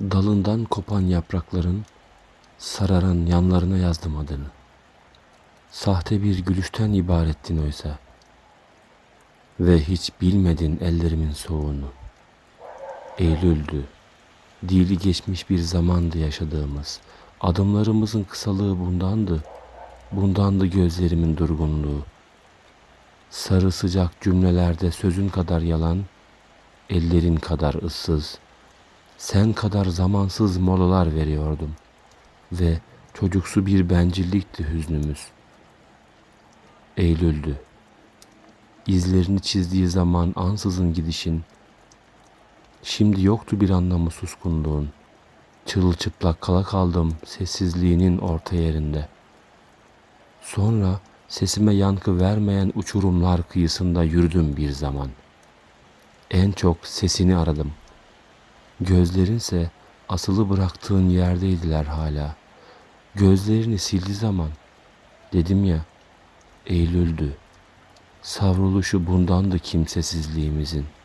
Dalından kopan yaprakların sararan yanlarına yazdım adını. Sahte bir gülüşten ibarettin oysa. Ve hiç bilmedin ellerimin soğuğunu. Eylül'dü. Dili geçmiş bir zamandı yaşadığımız. Adımlarımızın kısalığı bundandı. Bundandı gözlerimin durgunluğu. Sarı sıcak cümlelerde sözün kadar yalan, ellerin kadar ıssız, sen kadar zamansız molalar veriyordum. Ve çocuksu bir bencillikti hüznümüz. Eylül'dü. İzlerini çizdiği zaman ansızın gidişin, şimdi yoktu bir anlamı suskunluğun. Çırılçıplak kala kaldım sessizliğinin orta yerinde. Sonra sesime yankı vermeyen uçurumlar kıyısında yürüdüm bir zaman. En çok sesini aradım. Gözlerinse asılı bıraktığın yerdeydiler hala. Gözlerini sildi zaman. Dedim ya, Eylül'dü. Savruluşu bundandı kimsesizliğimizin.''